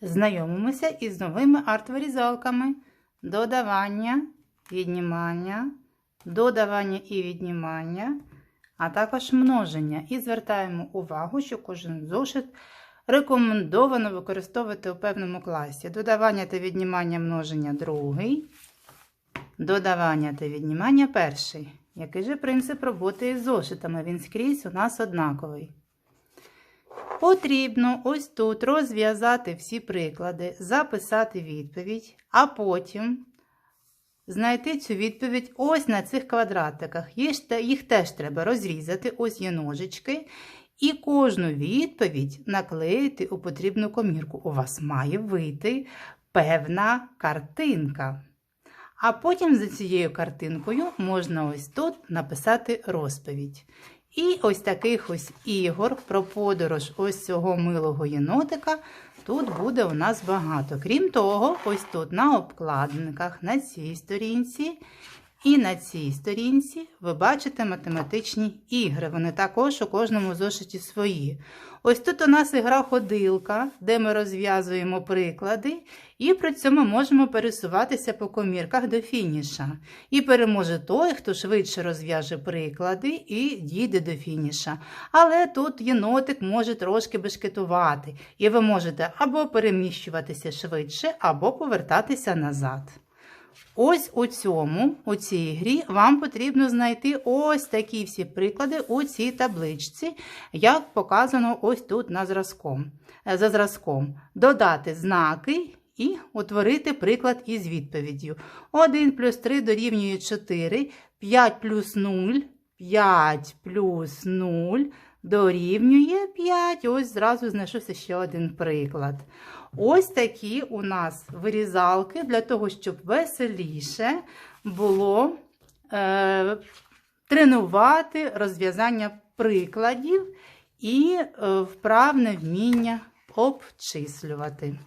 Знайомимося із новими арт-вирізалками. Додавання, віднімання, додавання і віднімання, а також множення. І звертаємо увагу, що кожен зошит рекомендовано використовувати у певному класі. Додавання та віднімання множення другий. Додавання та віднімання перший. Який же принцип роботи із зошитами? Він скрізь у нас однаковий. Потрібно ось тут розв'язати всі приклади, записати відповідь, а потім знайти цю відповідь ось на цих квадратиках. Їх, теж треба розрізати, ось є ножички, і кожну відповідь наклеїти у потрібну комірку. У вас має вийти певна картинка. А потім за цією картинкою можна ось тут написати розповідь. І ось таких ось ігор про подорож ось цього милого єнотика тут буде у нас багато. Крім того, ось тут на обкладинках, на цій сторінці і на цій сторінці ви бачите математичні ігри. Вони також у кожному зошиті свої. Ось тут у нас ігра ходилка, де ми розв'язуємо приклади, і при цьому можемо пересуватися по комірках до фініша. І переможе той, хто швидше розв'яже приклади і дійде до фініша. Але тут єнотик може трошки бешкетувати, і ви можете або переміщуватися швидше, або повертатися назад. Ось у цьому, у цій грі, вам потрібно знайти ось такі всі приклади у цій табличці, як показано ось тут на зразком, е, за зразком. Додати знаки і утворити приклад із відповіддю. 1 плюс 3 дорівнює 4, 5 плюс 0, 5 плюс 0 дорівнює 5. Ось зразу знайшовся ще один приклад. Ось такі у нас вирізалки для того, щоб веселіше було е, тренувати розв'язання прикладів і е, вправне вміння обчислювати.